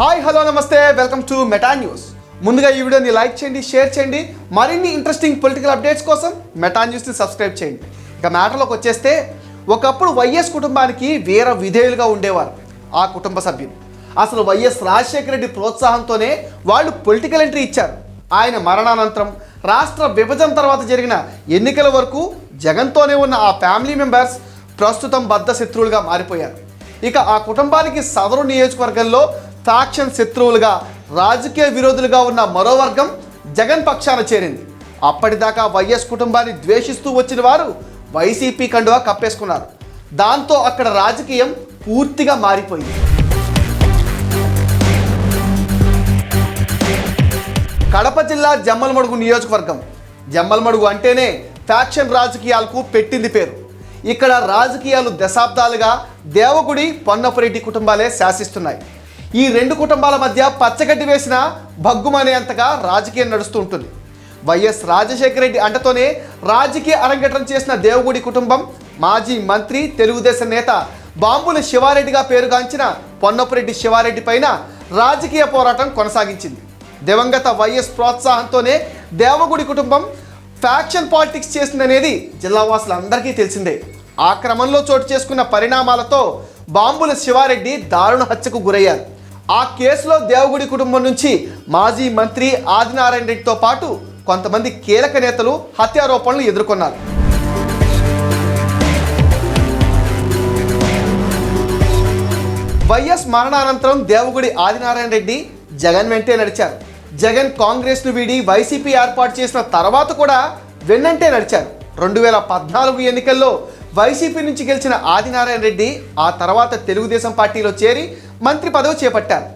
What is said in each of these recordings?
Hi hello నమస్తే. Welcome to Meta News. ముందుగా ఈ వీడియోని లైక్ చేయండి షేర్ చేయండి. మరిన్ని ఇంట్రెస్టింగ్ పొలిటికల్ అప్డేట్స్ కోసం మెటా న్యూస్ని సబ్స్క్రైబ్ చేయండి. ఇక మ్యాటర్లోకి వచ్చేస్తే ఒకప్పుడు వైఎస్ కుటుంబానికి వీర విధేయులుగా ఉండేవారు ఆ కుటుంబ సభ్యులు. అసలు వైఎస్ రాజశేఖర రెడ్డి ప్రోత్సాహంతోనే వాళ్ళు పొలిటికల్ ఎంట్రీ ఇచ్చారు. ఆయన మరణానంతరం రాష్ట్ర విభజన తర్వాత జరిగిన ఎన్నికల వరకు జగన్తోనే ఉన్న ఆ ఫ్యామిలీ మెంబర్స్ ప్రస్తుతం బద్ధ శత్రువులుగా మారిపోయారు. ఇక ఆ కుటుంబానికి సదరు నియోజకవర్గంలో ఫ్యాక్షన్ శత్రువులుగా రాజకీయ విరోధులుగా ఉన్న మరో వర్గం జగన్ పక్షాన చేరింది. అప్పటిదాకా వైఎస్ కుటుంబాన్ని ద్వేషిస్తూ వచ్చిన వారు వైసీపీ కండువా కప్పేసుకున్నారు. దాంతో అక్కడ రాజకీయం పూర్తిగా మారిపోయింది. కడప జిల్లా జమ్మలమడుగు నియోజకవర్గం. జమ్మలమడుగు అంటేనే ఫ్యాక్షన్ రాజకీయాలకు పెట్టింది పేరు. ఇక్కడ రాజకీయాలు దశాబ్దాలుగా దేవగుడి పొన్నపురెడ్డి కుటుంబాలే శాసిస్తున్నాయి. ఈ రెండు కుటుంబాల మధ్య పచ్చగడ్డి వేసిన భగ్గుమనేంతగా రాజకీయం నడుస్తూ ఉంటుంది. వైఎస్ రాజశేఖర రెడ్డి అంటతోనే రాజకీయ అరంగేట్రం చేసిన దేవగుడి కుటుంబం మాజీ మంత్రి తెలుగుదేశం నేత బాంబుల శివారెడ్డిగా పేరుగాంచిన పొన్నపురెడ్డి శివారెడ్డి పైన రాజకీయ పోరాటం కొనసాగించింది. దివంగత వైఎస్ ప్రోత్సాహంతోనే దేవగుడి కుటుంబం ఫ్యాక్షన్ పాలిటిక్స్ చేసిందనేది జిల్లావాసులందరికీ తెలిసిందే. ఆ క్రమంలో చోటు చేసుకున్న పరిణామాలతో బాంబుల శివారెడ్డి దారుణ హత్యకు గురయ్యారు. ఆ కేసులో దేవగుడి కుటుంబం నుంచి మాజీ మంత్రి ఆదినారాయణ రెడ్డితో పాటు కొంతమంది కీలక నేతలు హత్యారోపణలు ఎదుర్కొన్నారు. వైఎస్ మరణానంతరం దేవగుడి ఆదినారాయణ రెడ్డి జగన్ వెంటే నడిచారు. జగన్ కాంగ్రెస్ను వీడి వైసీపీ ఏర్పాటు చేసిన తర్వాత కూడా వెన్నంటే నడిచారు. రెండు వేల పద్నాలుగు ఎన్నికల్లో వైసీపీ నుంచి గెలిచిన ఆదినారాయణ రెడ్డి ఆ తర్వాత తెలుగుదేశం పార్టీలో చేరి మంత్రి పదవి చేపట్టారు.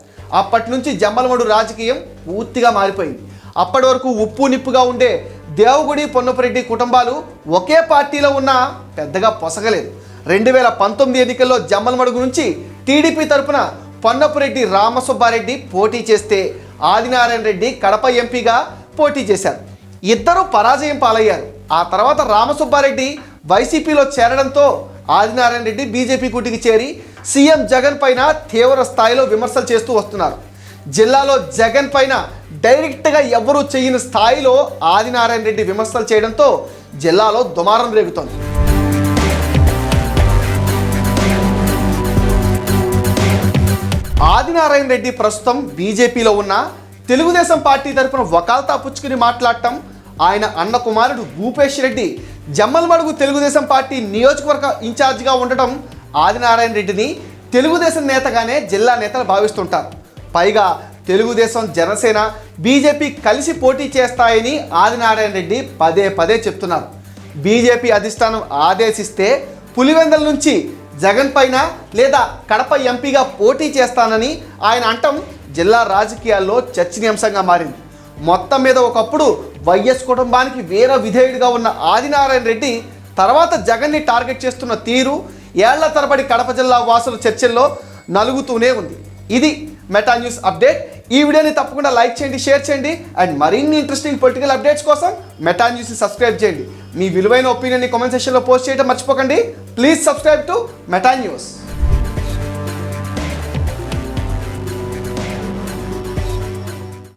అప్పటి నుంచి జమ్మలమడు రాజకీయం పూర్తిగా మారిపోయింది. అప్పటి వరకు ఉప్పు నిప్పుగా ఉండే దేవగుడి పొన్నపరెడ్డి కుటుంబాలు ఒకే పార్టీలో ఉన్నా పెద్దగా పొసగలేదు. రెండు వేల పంతొమ్మిది ఎన్నికల్లో జమ్మలమడుగు నుంచి టీడీపీ తరపున పొన్నపురెడ్డి రామసుబ్బారెడ్డి పోటీ చేస్తే ఆదినారాయణ రెడ్డి కడప ఎంపీగా పోటీ చేశారు. ఇద్దరు పరాజయం పాలయ్యారు. ఆ తర్వాత రామసుబ్బారెడ్డి వైసీపీలో చేరడంతో ఆదినారాయణ రెడ్డి బీజేపీ కూటికి చేరి సీఎం జగన్ పైన తీవ్ర స్థాయిలో విమర్శలు చేస్తూ వస్తున్నారు. జిల్లాలో జగన్ పైన డైరెక్ట్గా ఎవరూ చేయని స్థాయిలో ఆదినారాయణ రెడ్డి విమర్శలు చేయడంతో జిల్లాలో దుమారం రేగుతోంది. ఆదినారాయణ రెడ్డి ప్రస్తుతం బీజేపీలో ఉన్న తెలుగుదేశం పార్టీ తరఫున వకాల్తా పుచ్చుకుని మాట్లాడటం ఆయన అన్న కుమారుడు భూపేష్ రెడ్డి జమ్మలమడుగు తెలుగుదేశం పార్టీ నియోజకవర్గ ఇన్ఛార్జిగా ఉండటం ఆదినారాయణ రెడ్డిని తెలుగుదేశం నేతగానే జిల్లా నేతలు భావిస్తుంటారు. పైగా తెలుగుదేశం జనసేన బీజేపీ కలిసి పోటీ చేస్తాయని ఆదినారాయణ రెడ్డి పదే పదే చెప్తున్నారు. బీజేపీ అధిష్టానం ఆదేశిస్తే పులివెందల నుంచి జగన్ పైన లేదా కడప ఎంపీగా పోటీ చేస్తానని ఆయన అంటం జిల్లా రాజకీయాల్లో చర్చనీయాంశంగా మారింది. మొత్తం మీద ఒకప్పుడు వైఎస్ కుటుంబానికి వీర విధేయుడిగా ఉన్న ఆదినారాయణ రెడ్డి తర్వాత జగన్ని టార్గెట్ చేస్తున్న తీరు ఏళ్ళ తరబడి కడప జిల్లా వాసుల చర్చల్లో నలుగుతూనే ఉంది. ఇది మెటా న్యూస్ అప్డేట్. ఈ వీడియోని తప్పకుండా లైక్ చేయండి షేర్ చేయండి అండ్ మరిన్ని ఇంట్రెస్టింగ్ పొలిటికల్ అప్డేట్స్ కోసం మెటా న్యూస్ని సబ్స్క్రైబ్ చేయండి. మీ విలువైన ఒపీనియన్ని కామెంట్ సెక్షన్లో పోస్ట్ చేయడం మర్చిపోకండి. Please subscribe to Meta News.